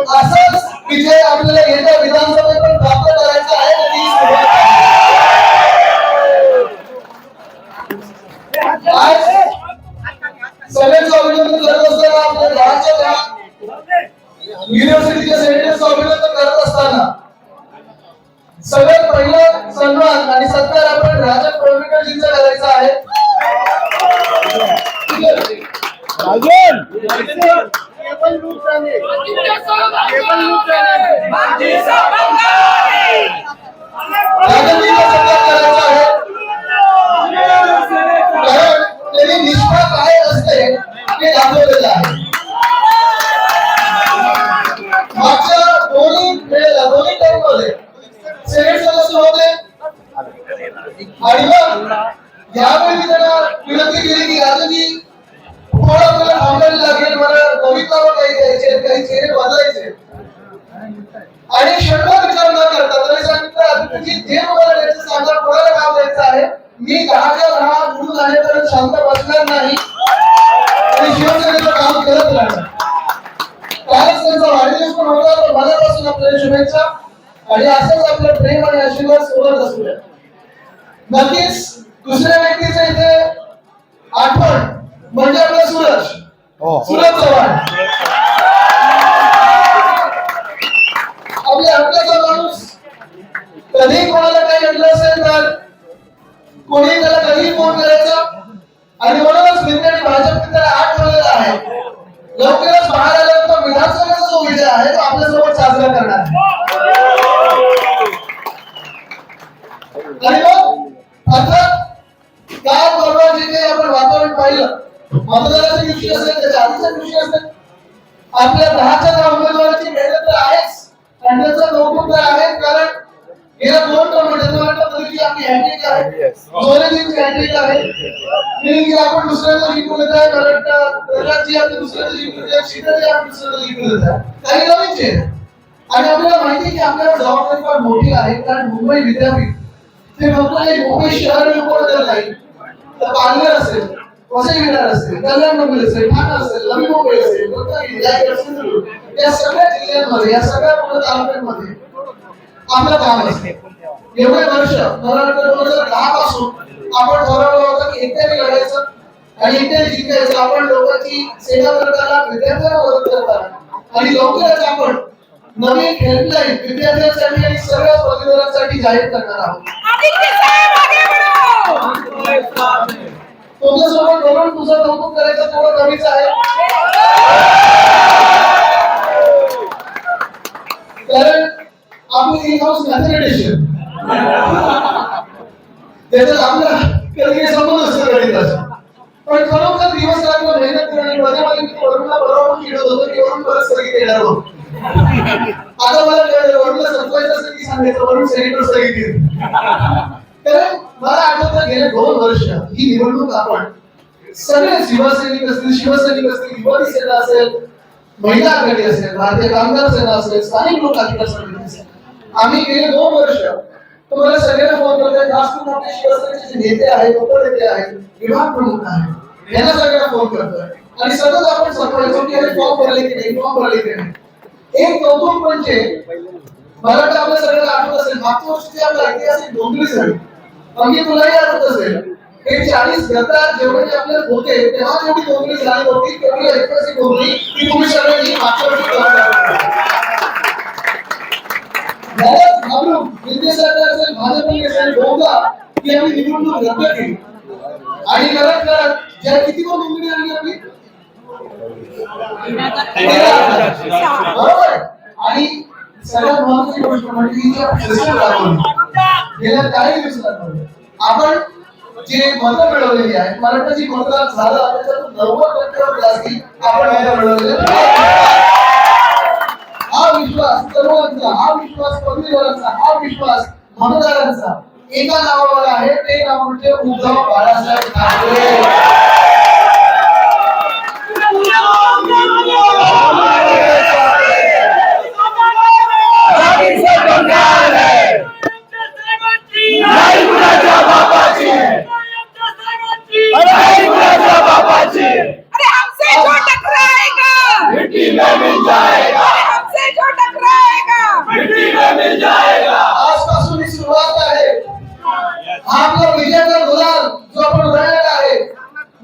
असाच विजय आपल्याला येत्या विधानसभेत पण प्राप्त करायचा आहे आज सगळ्यांचं अभिनंदन करत असताना आपल्या गावाच्या युनिव्हर्सिटीच्या सेंटरचं अभिनंदन करत असताना सगळ्यात पहिला सन्मान आणि सत्कार आपण राजा कोळमेकरजींचा करायचा आहे. राजनजींचा सत्कार त्यांनी निष्ठा काय असते हे। दाखवलेलं आहे मागच्या दोन्ही वेळेला दोन्ही टर्ममध्ये सेनेट सदस्य होते आणि मग यावेळी त्यांना विनंती केली की राजाजी मला काही द्यायचे काही चेहरे बदलायचे आणि क्षणभर विचार न करता तरी सांगितलं आदित्यजी जे मला द्यायचं सांगा कोणाला काम द्यायचं आहे? मी दहाच्या दहा निवडून जाण्यापर्यंत शांत बसणार नाही. आणि शिवसेनेचं काम करत राहणार. कालच त्यांचा वाढदिवस पण होता तर मनापासून आपल्याला शुभेच्छा. आणि असंच आपलं प्रेम आणि आशीर्वाद सोबत असू द्या. नक्कीच दुसऱ्या व्यक्तीचं इथे आठवण म्हणजे आपला हो. सूरज सूरज चव्हाण. आपल्या हक्काचा माणूस कधी कोणाला काही घडलं असेल तर कोणी त्याला कधी फोन करायचा. आणि म्हणूनच मित्र आणि भाजप त्याला आठ ठेवलेला आहे लवकरच दिवशी असेल त्याच्या आधीच्या दिवशी असेल. आपल्या दहाच्या दहा उमेदवाराची मेहनत तर आहेच. आणि त्याचं कौतुक तर आहे कारण गेल्या दोन जनता आपली हॅट्रिक आहे. सोनेजींची हॅट्रिक आहे. आपण दुसऱ्याचं जिंकून येत आहे कारण प्रल्हादजी आपले दुसऱ्याचं जिंकून येत आहे शीतलजी आपण दुसऱ्याचं जिंकून येत आहे काही नवीनच आणि आपल्याला माहिती की आपल्याला जबाबदारी फार मोठी आहे कारण मुंबई विद्यापीठ ते फक्त मुंबई शहर उपनगर नाही. तर पालघर असेल. वसई विरार असेल कल्याण मुंबई असेल ठाणे असेल नवी मुंबई असेल या सगळ्या जिल्ह्यांमध्ये या सगळ्या पूर्ण तालुक्यांमध्ये आपलं काम असते एवढे वर्ष वाटतं दोन हजार दहा पासून आपण ठरवलं होतं की एकट्याने लढायचं आणि एकट्याने जिंकायचं आपण लोकांची सेवा करताना विद्यार्थ्यांना मदत करताना आणि लवकरच आपण नवीन हेल्पलाईन विद्यार्थ्यांसाठी आणि सगळ्या पदवीधरांसाठी जाहीर करणार आहोत. तुझ्यासोबत साहेब बोलून तुझं कौतुक करायचं थोडं कमीच आहे. कारण आपली इन हाऊस मॅथमॅटिशियन त्याच्यात आपला कधी संबंध असतो गणिताचा पण खरोखर दिवस रात्र मेहनत करणे माझ्या मध्ये मी वरुणला बरोबर खेळत होतो की वरुण परत स्थगित येणार होतो. आता मला वरुणला संपवायचं असेल की सांगायचं वरुण सेनेटर स्थगित कारण मला आठवतं गेले दोन वर्ष ही निवडणूक आपण सगळे शिवसैनिक असतील शिवसैनिक असतील युवती सेना असेल महिला आघाडी असेल भारतीय कामगार सेना असेल स्थानिक लोक अधिकार समिती असेल आम्ही गेले दोन वर्ष तुम्हाला सगळ्यांना फोन करतोय जास्त मोठे शिवसेनेचे नेते आहेत उपनेते आहेत विभाग प्रमुख आहेत यांना सगळ्यांना फोन करतोय. आणि सतत आपण सरपंचो की अरे फॉर्म भरले की नाही फॉर्म भरले की नाही. एक कौतुक म्हणजे मला वाटतं आपल्या सगळ्यांना आठवत असेल मागच्या वर्षी आपला ऐतिहासिक डोंगरी झाली अगदी तुलाही आठवत असेल हे चाळीस घरात जेवढे आपल्याला होते तेव्हा जेवढी डोंगरी झाली होती तेवढी ऐतिहासिक डोंगरी ती तुम्ही सगळ्यांनी मागच्या वर्षी करत घाबरून सरकार असेल असेल आम्ही निवडणूक रद्द केली. आणि करत करत ज्या किती पण नोंदणी आली आपली? बरोबर. आणि सगळ्यात महत्वाची गोष्ट म्हणजे गेल्या काही दिवसात आपण जे मतं मिळवलेली आहे मराठाची मतदान झालं त्याच्यातून नव्वद टक्क्यावर जास्ती आपण मतं मिळवलेले हा विश्वास सर्वांचा हा विश्वास पदवीधरांचा हा विश्वास मतदारांचा. एका नावावर आहे ते नाव म्हणजे उद्धव बाळासाहेब ठाकरे. मिट्टी में मिल जाएगा। हमसे जो टकराएगा। मिट्टी में मिल जाएगा। आज का सुन शुरुआत का है। आप लोग विजय का गुलाल जो अपन उड़ाने का है आपण उधळलेला आहे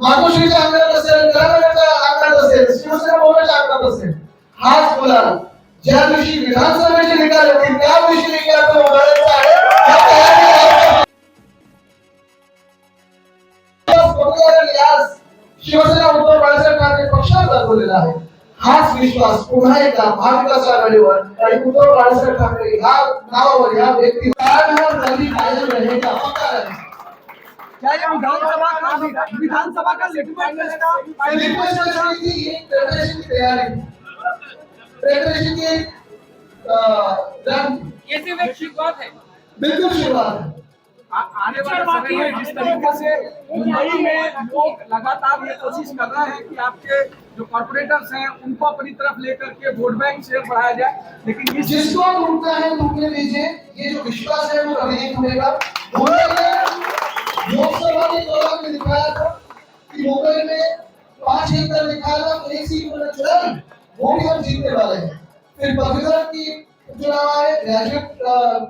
मातोश्रीच्या अंगणात असेल घराघराच्या से असेल शिवसेना भवनाच्या अंगणात असेल आज गुलाल। ज्या दिवशी विधानसभेचे निकाल येतील त्या दिवशी देखील आपण उधळायचा आहे शिवसेना उद्धव बाळासाहेब ठाकरे पक्षाला दाखवलेला आहे. हाच विश्वास पुन्हा एकदा महाविकास आघाडीवर आणि उद्धव बाळासाहेब ठाकरे ह्या नावावर ह्या कायम रहेगा पक्का रहेगा क्या ये विधानसभा का तैयारी प्रेपरेशन की है बिल्कुल शुरुआत है आने वाले समय में जिस तरीके से मुंबई में लोग लगातार ये कोशिश कर रहे हैं कि आपके जो कॉर्पोरेटर्स हैं उनको अपनी तरफ़ लेकर के वोट बैंक शेयर बढ़ाया जाए। लेकिन जिसको टूटना है टूटने दीजिए ये जो विश्वास है वो कभी नहीं टूटेगा लोकसभा के दौरान में दिखाया था कि मुंबई में पाँच एकड़ दिखाया था एक सीट उन्होंने चुना नहीं वो भी हम जीतने वाले हैं। फिर पदवीधर की चुनाव आए ग्रेजुएट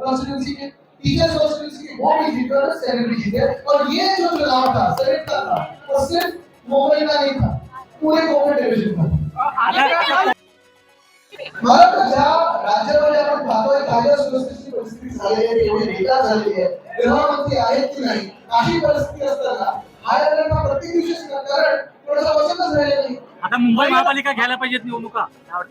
कॉन्स्टिट्यूंसी के टीचर्स के वो भी जीते और और ये जो चुनाव था का था सिर्फ मुंबई का नहीं था पूरे का ज्या राज्यामध्ये आपण पाहतोय कायदा सुव्यवस्थेची परिस्थिती झाली आहे एवढी बेकार झाली आहे गृहमंत्री आहेत की नाही अशी परिस्थिती असताना हा प्रत्येक दिवशी कारण आता मुंबई महापालिका घ्यायला पाहिजेत निवडणुका?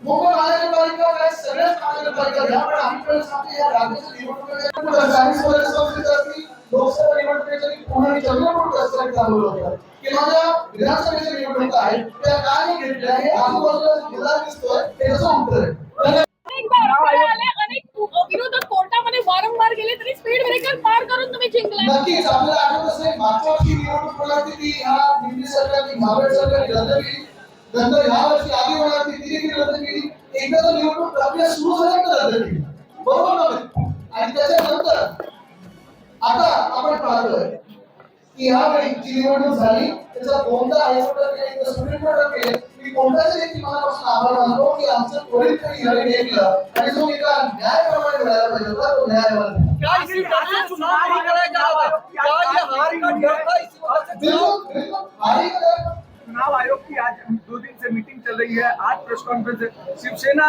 मुंबई महानगरपालिका काय सगळ्याच महानगरपालिका यामुळे आम्ही पण सांगतो या राज्याच्या निवडणुका चाळीस वर्ष संस्थेत असतील लोकसभा निवडणुकीच्या चंद्रपूर कसं चालू होतं. की माझ्या विधानसभेच्या निवडणुका आहेत त्या नाही घेतल्या हे आजूबाजूला जिल्हा दिसतोय ते कसं उत्तर आहे नक्कीच आपल्याला आठवत असेल मागच्या वर्षी निवडणूक होणार ती ह्या दिल्ली सरकारची भावेड सरकारची रद्द केली नंतर ह्या वर्षी आधी होणार ती देखील रद्द केली एकदा तर निवडणूक प्रक्रिया सुरू झाल्यानंतर रद्द केली बरोबर ना? आणि त्याच्यानंतर आता आपण पाहतोय की ह्यावेळी जी निवडणूक झाली त्याचा कोणता हायकोर्टात केली तर सुप्रीम कोर्टात केले मी कोणत्याच व्यक्ती मनापासून आभार मानतो की आमचं त्वरित काही हेaring घेतलं आणि जो एका न्यायप्रमाणे मिळायला पाहिजे होता तो न्याय क्या इसी डर से चुनाव नहीं कराया जा रहा क्या ये हार का डर था इसी वजह से चुनाव आयोग की आज दो दिन से मीटिंग चल रही है। आज प्रेस कॉन्फ्रेंस है। शिवसेना